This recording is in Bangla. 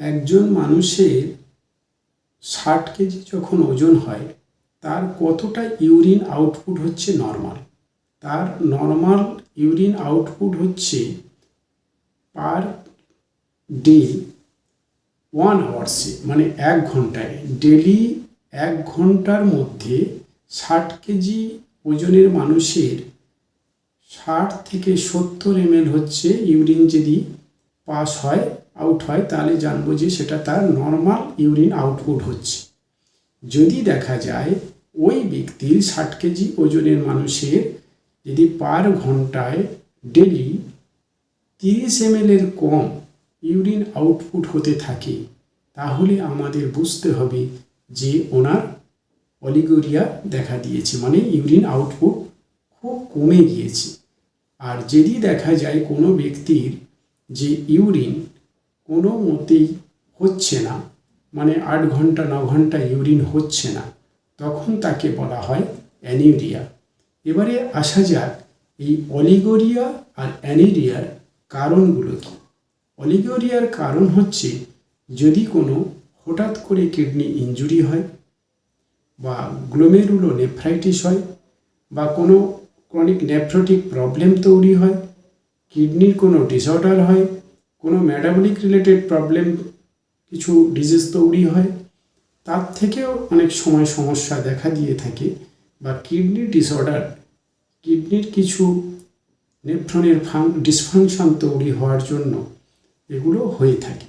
একজন মানুষের ষাট কেজি যখন ওজন হয়, তার কতটা ইউরিন আউটপুট হচ্ছে নর্মাল? তার নর্মাল ইউরিন আউটপুট হচ্ছে পার ডে ওয়ান আওয়ার্সে মানে এক ঘন্টায়। ডেলি এক ঘণ্টার মধ্যে ষাট কেজি ওজনের মানুষের ষাট থেকে সত্তর এমএল হচ্ছে ইউরিন যদি পাস হয় আউট হয়, তাহলে জানব যে সেটা তার নর্মাল ইউরিন আউটপুট হচ্ছে। যদি দেখা যায়, ওই ব্যক্তির ষাট কেজি ওজনের মানুষের যদি পার ঘন্টায় ডেলি তিরিশ এম এর কম ইউরিন আউটপুট হতে থাকে, তাহলে আমাদের বুঝতে হবে যে ওনার অলিগোরিয়া দেখা দিয়েছে মানে ইউরিন আউটপুট খুব কমে গিয়েছে। আর যদি দেখা যায় কোনো ব্যক্তির যে ইউরিন কোনো মতেই হচ্ছে না মানে আট ঘণ্টা, ন ঘণ্টা ইউরিন হচ্ছে না, তখন তাকে বলা হয় অ্যানিউরিয়া। এবারে আসা যাক এই অলিগোরিয়া আর অ্যানিরিয়ার কারণগুলো কী। অলিগোরিয়ার কারণ হচ্ছে যদি কোনো হঠাৎ করে কিডনি ইনজুরি হয় বা গ্লোমেরুলো নেফ্রাইটিস হয় বা কোনো ক্রনিক নেফ্রোটিক প্রবলেম তৈরি হয়, কিডনির কোনো ডিসঅর্ডার হয় কোনো ম্যাটাবলিক রিলেটেড প্রবলেম কিছু ডিজিজ তৈরি হয়, তার থেকেও অনেক সময় সমস্যা দেখা দিয়ে থাকে বা কিডনি ডিসঅর্ডার কিডনির কিছু নেফ্রনের ফাং ডিসফাংশন তৈরি হওয়ার জন্য এগুলো হয়ে থাকে।